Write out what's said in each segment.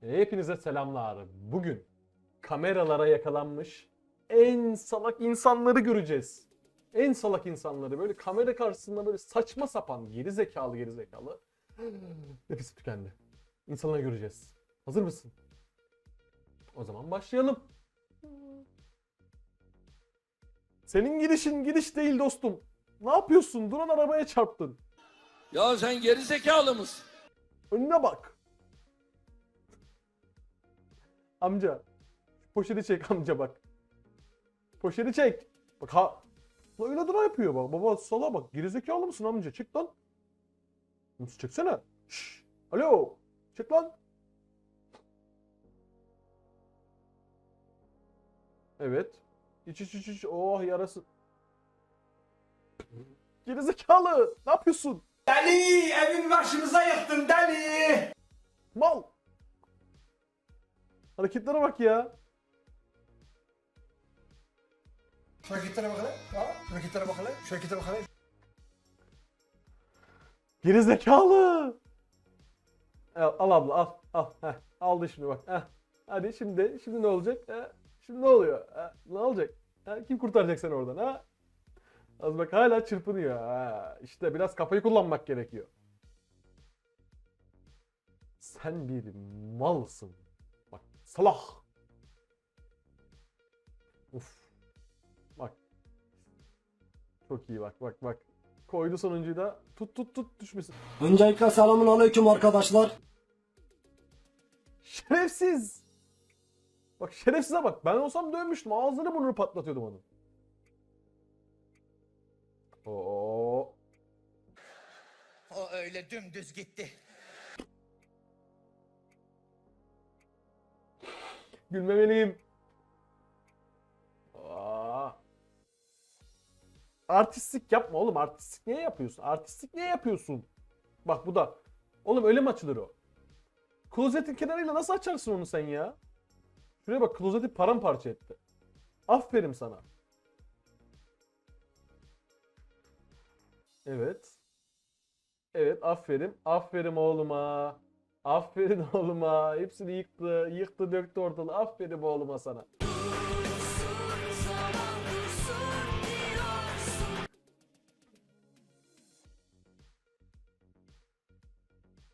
Hepinize selamlar. Bugün kameralara yakalanmış en salak insanları göreceğiz. En salak insanları böyle kamera karşısında böyle saçma sapan geri zekalı geri zekalı. Nefesi tükendi. İnsanları göreceğiz. Hazır mısın? O zaman başlayalım. Senin gidişin gidiş değil dostum. Ne yapıyorsun? Duran arabaya çarptın. Ya sen geri zekalı mısın? Önüne bak. Amca. Poşeti çek amca bak. Poşeti çek. Bak ha. La dura yapıyor bak. Baba sala bak. Gerizekalı mısın amca? Çık lan. Nasıl çeksene. Şşş. Alo. Çık lan. Evet. İç iç iç iç. Oh yarası. Gerizekalı. Ne yapıyorsun? Deli evin başımıza yıktın deli. Mal. Hareketlere bak ya. Şu hareketlere bak hele. Ha? Şu hareketlere bak hele. Şu hareketlere bak hele. Geri zekalı. Al, al abla al al. Heh, aldı şimdi bak. Heh. Hadi şimdi şimdi ne olacak? Heh, Şimdi ne oluyor? Heh, ne olacak? Ha, kim kurtaracak seni oradan ha? Az bak hala çırpınıyor. Ha, işte biraz kafayı kullanmak gerekiyor. Sen bir malsın. Salah. Uf. Bak. Çok iyi bak bak bak. Koydu sonuncuyu da. Tut tut tut düşmesin. Öncelikle selamun aleyküm arkadaşlar. Şerefsiz. Bak şerefsize bak. Ben olsam dövmüştüm. Ağzını burnunu patlatıyordum onun. Oo. O öyle dümdüz gitti. Gülmemeliyim. Aa. Artistlik yapma oğlum. Artistlik niye yapıyorsun? Artistlik niye yapıyorsun? Bak bu da. Oğlum öyle mi açılır o? Klozetin kenarıyla nasıl açarsın onu sen ya? Şuraya bak klozeti paramparça etti. Aferin sana. Evet. Evet aferin. Aferin oğluma. Aferin oğluma. Hepsini yıktı. Yıktı döktü ortalığı. Aferin oğluma sana.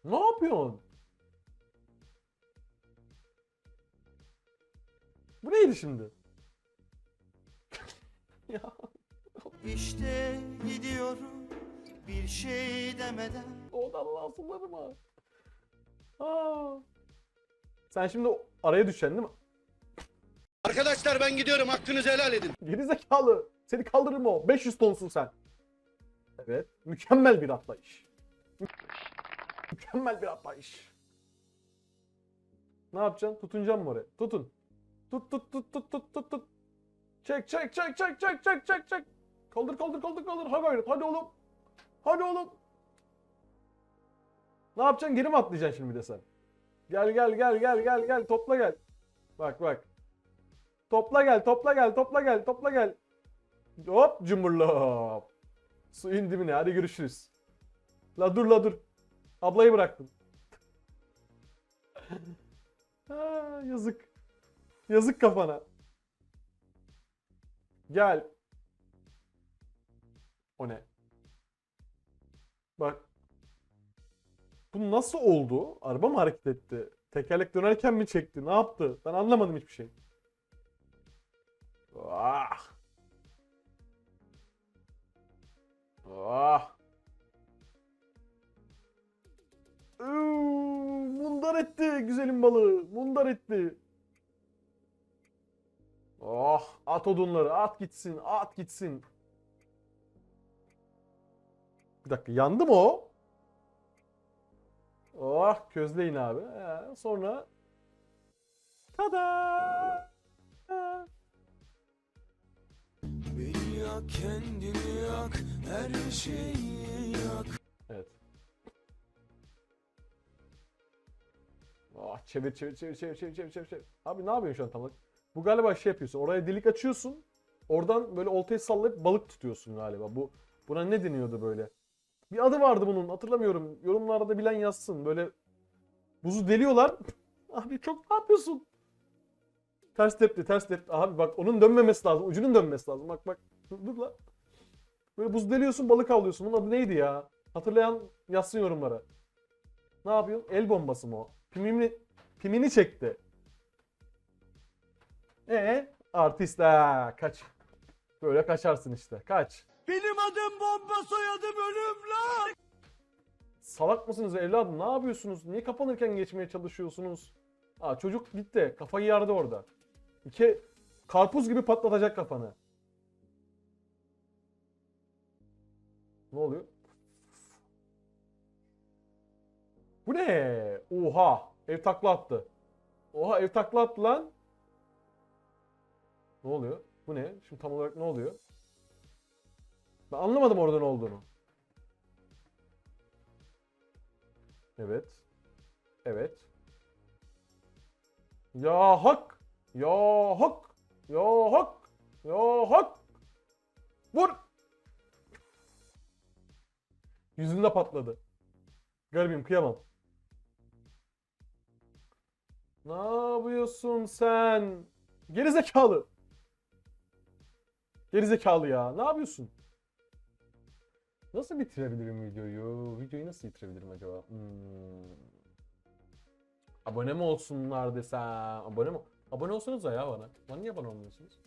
Ne yapıyorsun? Bu neydi şimdi? ya İşte gidiyorum bir şey demeden Odan lazımları mı? Aa. Sen şimdi araya düşeceksin değil mi? Arkadaşlar ben gidiyorum hakkınızı helal edin. Geri zekalı. Seni kaldırır mı o? 500 tonsun sen. Evet. Mükemmel bir atlayış. Mü- Mükemmel bir atlayış. Ne yapacaksın? Tutunacaksın mı oraya? Tutun. Tut tut tut tut tut tut tut. Çek çek çek çek çek çek çek çek. Kaldır kaldır kaldır kaldır. Ha gayret. Hadi oğlum. Hadi oğlum. Ne yapacaksın? Geri mi atlayacaksın şimdi de sen? Gel gel gel gel gel gel. Topla gel. Bak bak. Topla gel, topla gel, topla gel, topla gel. Hop cumburlop. Suyun dibine hadi görüşürüz. La dur la dur. Ablayı bıraktım. ha, yazık. Yazık kafana. Gel. O ne? Bak. Bu nasıl oldu? Araba mı hareket etti? Tekerlek dönerken mi çekti? Ne yaptı? Ben anlamadım hiçbir şey. Ah. Ah. Iıı, Mundar etti güzelim balığı. Mundar etti. Oh, at odunları, at gitsin, at gitsin. Bir dakika, yandı mı o? Oh, közleyin abi. Ee, sonra Tada! Beni yak kendini yak her şeyi yak Evet. Ah çevir çevir çevir çevir çevir çevir çevir. çevir. Abi ne yapıyorsun şu an tam olarak? Bu galiba şey yapıyorsun. Oraya delik açıyorsun. Oradan böyle oltayı sallayıp balık tutuyorsun galiba. Bu buna ne deniyordu böyle? Bir adı vardı bunun hatırlamıyorum. Yorumlarda bilen yazsın. Böyle buzu deliyorlar. Abi çok ne yapıyorsun? Ters tepti, ters tepti. Abi bak onun dönmemesi lazım. Ucunun dönmesi lazım. Bak bak. Dur, lan. Böyle buz deliyorsun, balık avlıyorsun. Bunun adı neydi ya? Hatırlayan yazsın yorumlara. Ne yapıyorsun? El bombası mı o? Pimini, pimini çekti. E artist ha kaç. Böyle kaçarsın işte. Kaç. Benim adım bomba soyadım ölüm lan Salak mısınız evladım? Ne yapıyorsunuz? Niye kapanırken geçmeye çalışıyorsunuz? Aa çocuk gitti. Kafayı yardı orada. İki karpuz gibi patlatacak kafanı. Ne oluyor? Bu ne? Oha! Ev takla attı. Oha ev takla attı lan. Ne oluyor? Bu ne? Şimdi tam olarak ne oluyor? Ben anlamadım orada ne olduğunu. Evet. Evet. Ya hak. Ya hak. Ya hak. Ya hak. Vur. Yüzünde patladı. Garibim kıyamam. Ne yapıyorsun sen? Geri zekalı. Geri zekalı ya. Ne yapıyorsun? Nasıl bitirebilirim videoyu? Videoyu nasıl bitirebilirim acaba? Hmm. Abone mi olsunlar desem? Abone mi? Abone olsanız ya bana. Bana niye abone olmuyorsunuz?